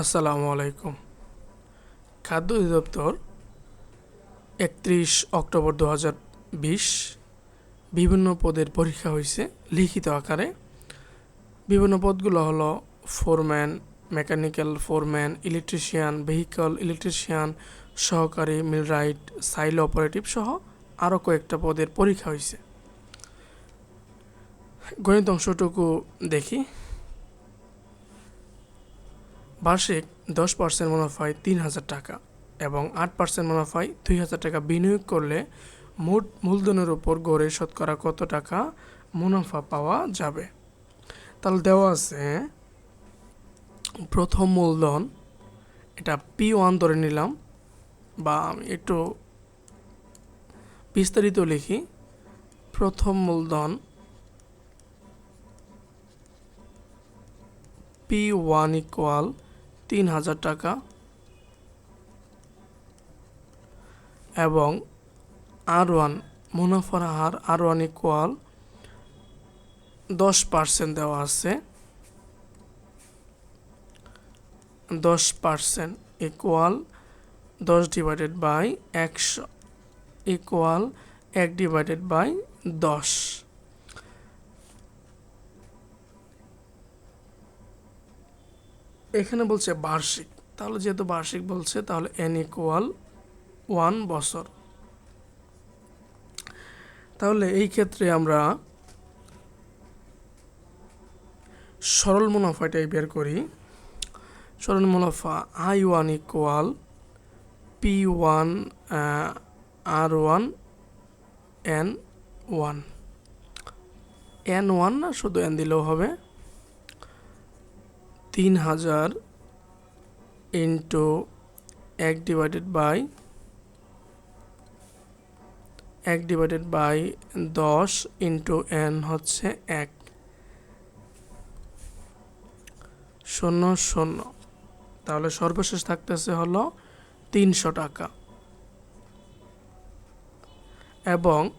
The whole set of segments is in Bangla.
আসসালামু আলাইকুম। খাদ্য অধিদপ্তর একত্রিশ অক্টোবর দু বিশ বিভিন্ন পদের পরীক্ষা হয়েছে লিখিত আকারে বিভিন্ন পদগুলো হলো foreman, mechanical foreman, electrician, vehicle electrician, সহকারী মিলরাইট, সাইল অপারেটিভ সহ আরও কয়েকটা পদের পরীক্ষা হয়েছে গণিত অংশটুকু দেখি। বার্ষিক দশ পার্সেন্ট মুনাফায় তিন হাজার টাকা এবং আট পার্সেন্ট মুনাফায় দুই হাজার টাকা বিনিয়োগ করলে মোট মূলধনের উপর গড়ে শতকরা কত টাকা মুনাফা পাওয়া যাবে? তাহলে দেওয়া আছে, প্রথম মূলধন, এটা পি ওয়ান ধরে নিলাম বা আমি একটু বিস্তারিত লিখি। প্রথম মূলধন পি ওয়ান ইকুয়াল তিন হাজার টাকা এবং আর ওয়ান মুনাফার হার আর ওয়ান ইকুয়াল দশ পার্সেন্ট দেওয়া আছে। দশ পার্সেন্ট ইকুয়াল দশ ডিভাইডেড বাই একশো ইকুয়াল এক ডিভাইডেড বাই দশ। এখানে বলছে বার্ষিক। তাহলে যেহেতু বার্ষিক বলছে, তাহলে এন ইকুয়াল ওয়ান বছর। তাহলে এই ক্ষেত্রে আমরা সরল মুনাফাটাই বের করি। সরল মুনাফা I one equal P one R one N one N one না, শুধু এন দিলেও হবে। তিন হাজার ইন্টু এক ডিভাইডেড বাই এক ডিভাইডেড বাই দশ ইন্টু এন হচ্ছে এক। শূন্য শূন্য। তাহলে সর্বশেষ থাকতেছে হলো তিনশো টাকা। এবং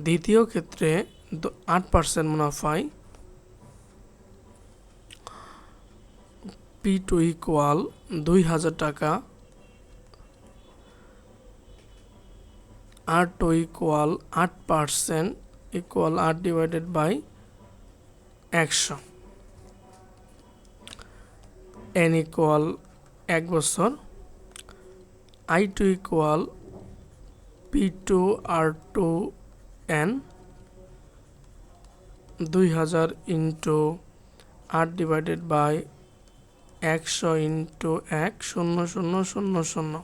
দ্বিতীয় ক্ষেত্রে আট পার্সেন্ট মুনাফায় পি টু ইকুয়াল দুই হাজার টাকা। আর টু ইকুয়াল আট পার্সেন্ট ইকুয়াল আট ডিভাইডেড বাই একশো। এন ইকুয়াল এক বছর। I two equal P two R two N দুই হাজার ইন্টু আট ডিভাইডেড বাই একশো ইন্টু এক শূন্য শূন্য শূন্য শূন্য।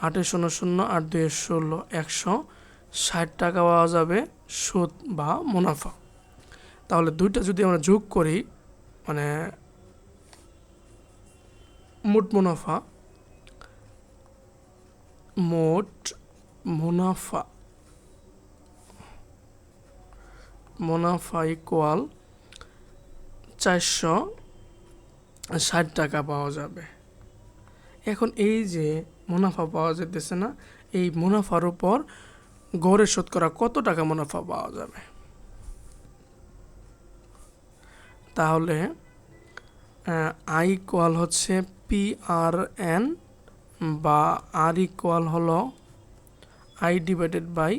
আটে শূন্য শূন্য আট দুয়ে ষোলো, একশো। ষাট টাকা পাওয়া যাবে সুদ বা মুনাফা। তাহলে দুইটা যদি আমরা যোগ করি মানে মোট মুনাফা মোট মুনাফা মুনাফা ইকুয়াল চারশো ষাট টাকা পাওয়া যাবে। এখন এই যে মুনাফা পাওয়া যেতেছে না, এই মুনাফার উপর গড়ে শতকরা কত টাকা মুনাফা পাওয়া যাবে? তাহলে আই ইকুয়াল হচ্ছে পি আর এন বা আর ইকুয়াল হলো I divided by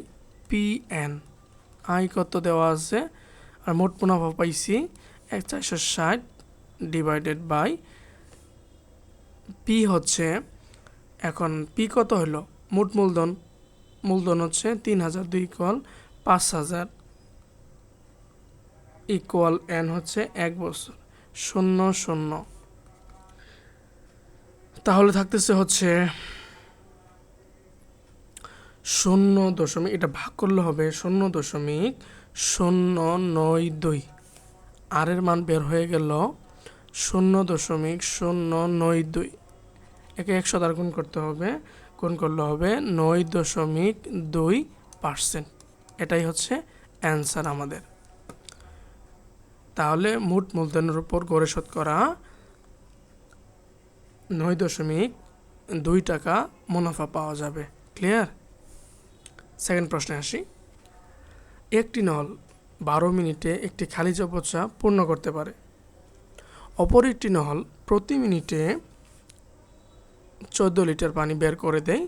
P N I কত দেওয়া আছে? আর মোট মুনাফা পাইছি এক চারশো ষাট। ডিভাইডেড বাই পি হচ্ছে, এখন পি কত হলো? মোট মূলধন মূলধন হচ্ছে তিন হাজার দুই ইকুয়াল পাঁচ হাজার ইকুয়াল এন হচ্ছে এক বছর, শূন্য শূন্য। তাহলে থাকতেছে হচ্ছে শূন্য দশমিক, এটা ভাগ করলে হবে শূন্য দশমিক শূন্য নয় দুই। আর এর মান বের হয়ে গেল শূন্য দশমিক শূন্য নয় দুই। একে একশো দ্বারা গুণ করতে হবে, গুণ করলে হবে নয় দশমিক দুই পার্সেন্ট। এটাই হচ্ছে অ্যান্সার আমাদের। তাহলে মোট মূলধনের উপর গড়ে শোধ করা নয় দশমিক দুই টাকা মুনাফা পাওয়া যাবে। ক্লিয়ার? সেকেন্ড প্রশ্নে আসি। একটি নল বারো মিনিটে একটি খালি চৌপচা পূর্ণ করতে পারে। অপর একটি নল প্রতি মিনিটে চোদ্দ লিটার পানি বের করে দেয়।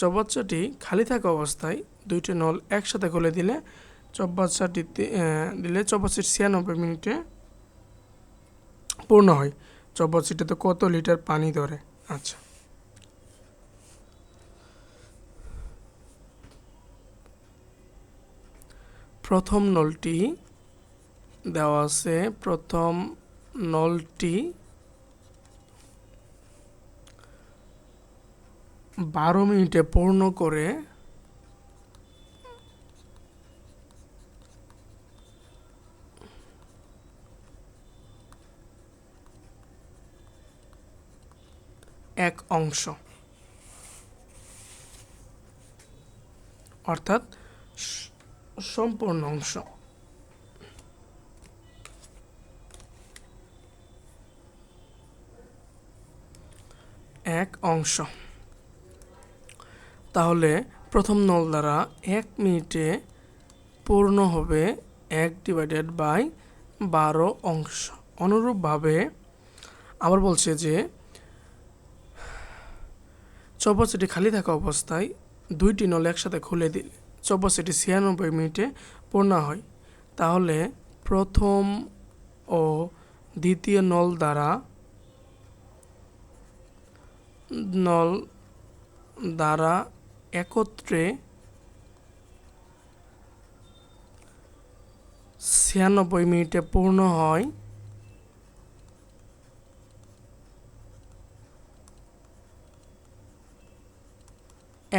চৌবাচ্চাটি খালি থাকা অবস্থায় দুইটি নল একসাথে খুলে দিলে চৌবাচ্চাটি দিলে চৌবাচ্চাটি ছিয়ানব্বই মিনিটে পূর্ণ হয়। চৌবাচ্চাটিতে কত লিটার পানি ধরে? আচ্ছা। প্রথম নলটি দেওয়া আছে, প্রথম নলটি বারো মিনিটে পূর্ণ করে এক অংশ। অর্থাৎ সম্পূর্ণ অংশ। এক অংশ। তাহলে প্রথম নল দ্বারা এক মিনিটে পূর্ণ হবে এক ডিভাইডেড বাই বারো অংশ। অনুরূপভাবে আবার বলছে যে চৌবাচ্চাটি খালি থাকা অবস্থায় দুইটি নল একসাথে খুলে দিলে চৌবাচ্চাটি ছিয়ানব্বই মিনিটে পূর্ণ হয়। তাহলে প্রথম ও দ্বিতীয় নল দ্বারা নল দ্বারা একত্রে ছিয়ানব্বই মিনিটে পূর্ণ হয়।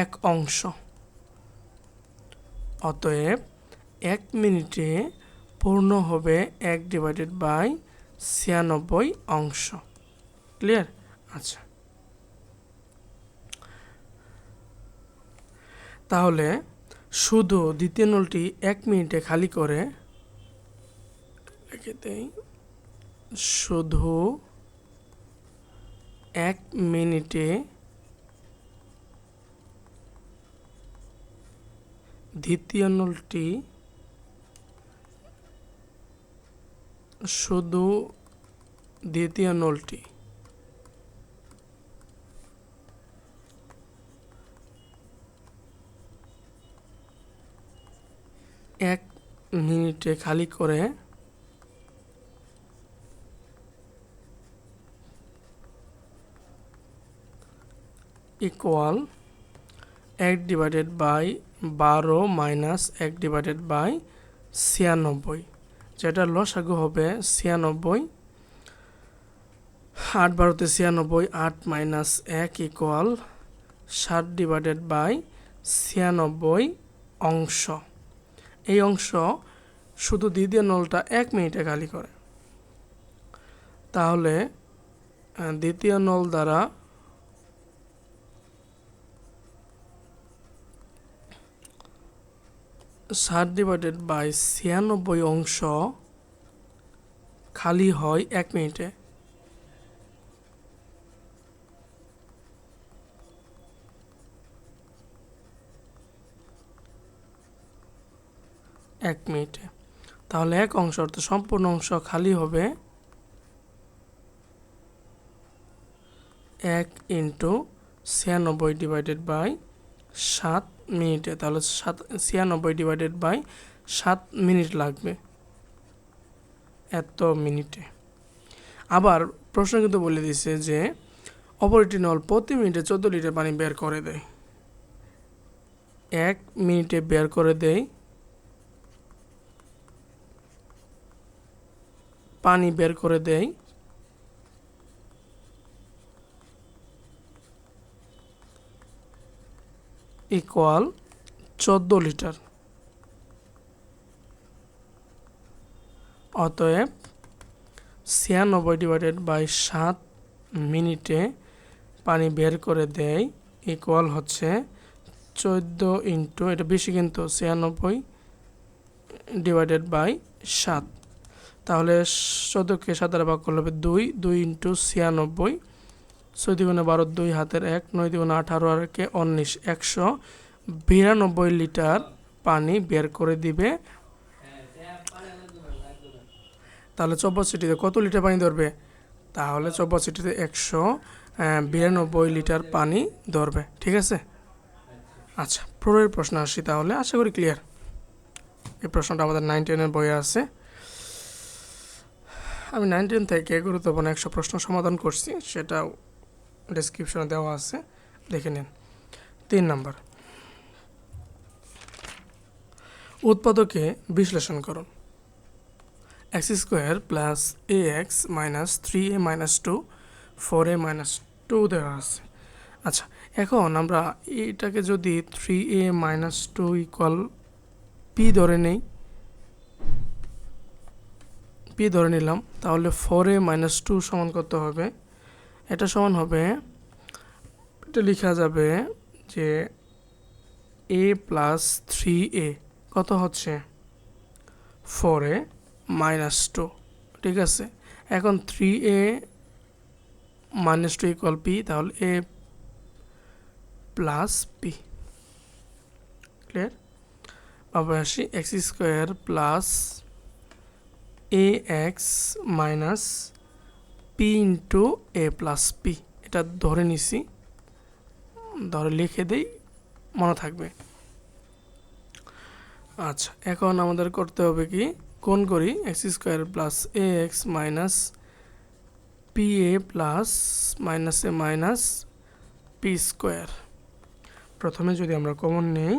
এক অংশ। অতএব এক মিনিটে পূর্ণ হবে এক ডিভাইডেড বাই ছিয়ানব্বই অংশ। ক্লিয়ার আচ্ছা। তাহলে শুধু দ্বিতীয় নলটি এক মিনিটে খালি করে দেই। শুধু এক মিনিটে দ্বিতীয় নলটি শুধু দ্বিতীয় নলটি। এক মিনিটে খালি করে ইকুয়াল এক ডিভাইডেড বাই বারো মাইনাস এক ডিভাইডেড বাই ছিয়ানব্বই, যেটা লসাগু হবে ছিয়ানব্বই, আট বারোতে ছিয়ানব্বই, আট মাইনাস এক ইকুয়াল ষাট ডিভাইডেড বাই ছিয়ানব্বই অংশ। এই অংশ শুধু দ্বিতীয় নলটা এক মিনিটে খালি করে। তাহলে দ্বিতীয় নল দ্বারা ষাট ডিভাইডেড বাই ছিয়ানব্বই অংশ খালি হয় এক মিনিটে। এক মিনিটে। তাহলে এক অংশ, অর্থাৎ সম্পূর্ণ অংশ খালি হবে এক ইন্টু ছিয়ানব্বই ডিভাইডেড বাই সাত মিনিটে। তাহলে সাত, ছিয়ানব্বই ডিভাইডেড বাই সাত মিনিট লাগবে এত মিনিটে। আবার প্রশ্ন কিন্তু বলে দিচ্ছে যে অপরটি নল প্রতি মিনিটে চোদ্দ লিটার পানি বের করে দেয়। এক মিনিটে বের করে দেয় পানি বের করে দেয় ইকুয়াল চোদ্দ লিটার। অতএব ছিয়ানব্বই ডিভাইডেড বাই সাত মিনিটে পানি বের করে দেয় ইকুয়াল হচ্ছে চোদ্দ ইন্টু, এটা বেশি কিন্তু, ছিয়ানব্বই ডিভাইডেড বাই সাত। তাহলে চোদ্দোকে সাতারে ভাগ করলে হবে দুই দুই ইন্টু ছিয়ানব্বই। ছয় দ্বিগুণে বারো, দুই হাতের এক, নয় দ্বিগুণে আঠারো আর কে উনিশ, একশো বিরানব্বই লিটার পানি বের করে দিবে। তাহলে চব্বাশিটিতে কত লিটার পানি ধরবে? তাহলে চব্বাষট্টিতে একশো বিরানব্বই লিটার পানি ধরবে, ঠিক আছে? আচ্ছা পরের প্রশ্ন আসি তাহলে, আশা করি ক্লিয়ার এই প্রশ্নটা আমাদের নাইন টেনের বইয়ে আছে। আমি নাইন টেন থেকে গুরুত্বপূর্ণ একশো প্রশ্ন সমাধান করছি, সেটাও ডেসক্রিপশনে দেওয়া আছে। দেখে নিন। তিন নাম্বার। উৎপাদকে বিশ্লেষণ করুন। X square plus A X minus three A minus two four A minus two দেওয়া আছে। আচ্ছা এখন আমরা এটাকে যদি three A minus two equal P ধরে নেই পি ধরে নিলাম, তাহলে ফোর এ মাইনাস টু সমান কত হবে। এটা সমান হবে, এটা লেখা যাবে যে এ প্লাস থ্রি এ কত হচ্ছে? ফোর এ মাইনাস টু ঠিক আছে? এখন three A minus two equal P তাহলে এ প্লাস পি ক্লিয়ার আবার আসি X square plus A X minus P into A plus P এটা ধরে নিছি। ধরে লিখে দিই, মনে থাকবে। আচ্ছা এখন আমাদের করতে হবে কি? কোন করি X square plus A X minus P A plus minus A minus P square প্রথমে যদি আমরা কমন নেই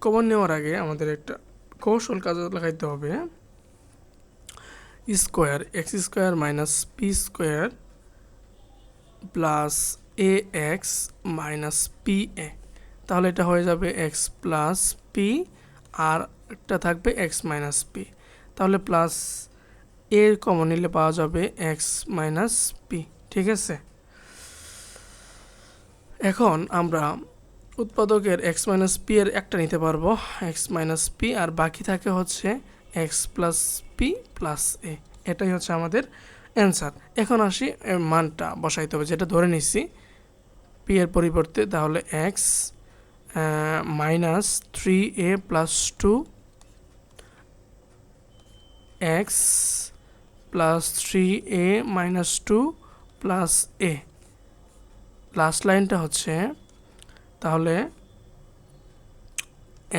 কমন নেওয়ার আগে আমাদের একটা কৌশল কাজে লাগাইতে হবে। Square, X square minus P square plus A X minus P A. তাহলে এটা হয়ে যাবে এক্স প্লাস পি আর একটা থাকবে এক্স মাইনাস পি। তাহলে প্লাস এর কমন নিলে পাওয়া যাবে এক্স মাইনাস পি, ঠিক আছে? এখন আমরা উৎপাদকের এক্স মাইনাস পি এর একটা নিতে পারব। এক্স মাইনাস পি আর বাকি থাকে হচ্ছে X plus P plus A এটাই হচ্ছে আমাদের অ্যান্সার এখন আসি মানটা বসাইতে হবে। যেটা ধরে নিচ্ছি পি এর পরিবর্তে তাহলে X minus three A plus two X plus three A minus two plus A last লাইনটা হচ্ছে তাহলে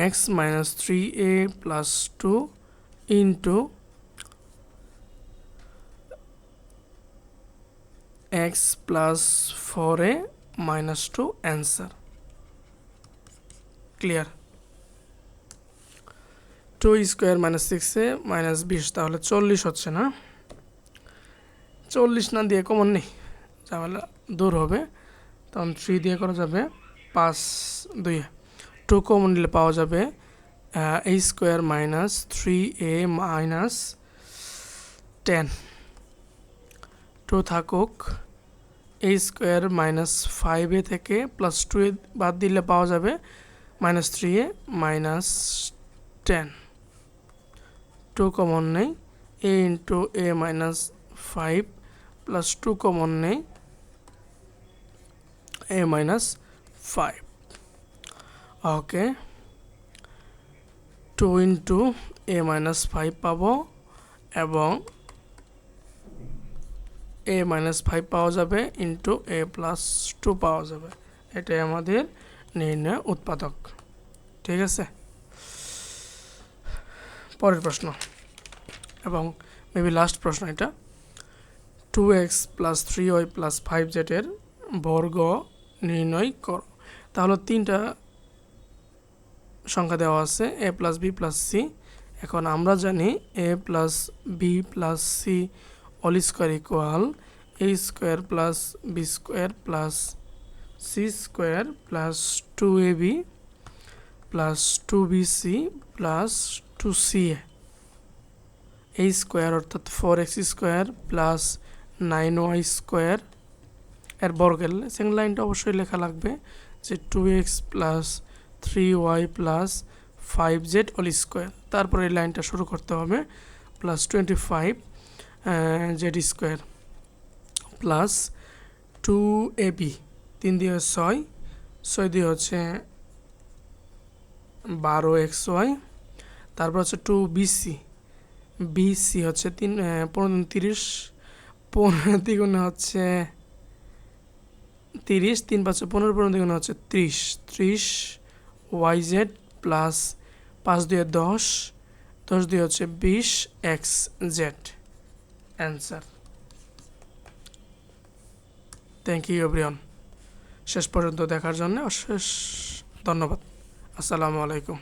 X minus three A plus two into X plus four A minus two answer clear two square minus six A minus বিশ, তাহলে চল্লিশ হচ্ছে না। চল্লিশ না দিয়ে কমন নেই। তাহলে দূর হবে। তখন থ্রি দিয়ে করা যাবে। পাঁচ দুই টু কমন নিলে পাওয়া যাবে A square minus three A minus ten two থাকুক A square minus five A থেকে প্লাস টু এ বাদ দিলে পাওয়া যাবে minus three A minus ten two common নেই A into A minus five plus two common নেই A minus five okay two into A minus five পাবো এবং এ মাইনাস ফাইভ পাওয়া যাবে ইন্টু এ প্লাস টু পাওয়া যাবে। এটাই আমাদের নির্ণয় উৎপাদক। ঠিক আছে? পরের প্রশ্ন। এবং মেবি লাস্ট প্রশ্ন এটা। Two X plus three Y plus five জেটের বর্গ নির্ণয় করো। তাহলে তিনটা সংখ্যা দেওয়া আছে A plus B plus C এখন আমরা জানি A plus B plus C all square equal A square plus B square plus C square plus two A B plus two B C plus two C A এই স্কোয়ার অর্থাৎ four X square plus nine Y square এর বর্গের সেকেন্ড লাইনটা অবশ্যই লেখা লাগবে। যে two X plus three Y plus five Z all square তারপরে এই লাইনটা শুরু করতে হবে। Plus twenty five Z square plus two A B তিন দিয়ে ছয় ছয় দিয়ে হচ্ছে বারো এক্স ওয়াই তারপর হচ্ছে টু বিসি বি সি হচ্ছে তিন পনেরো তিরিশ, পনেরো দ্বিগুণে হচ্ছে তিরিশ, তিন পাঁচশো পনেরো পনেরো দ্বিগুণে হচ্ছে ত্রিশ। ত্রিশ, ওয়াই জেড প্লাস পাঁচ দুয়ে দশ দশ দুই হচ্ছে বিশ, X Z. Answer. Thank you everyone শেষ পর্যন্ত দেখার জন্য অশেষ ধন্যবাদ। আসসালামু আলাইকুম।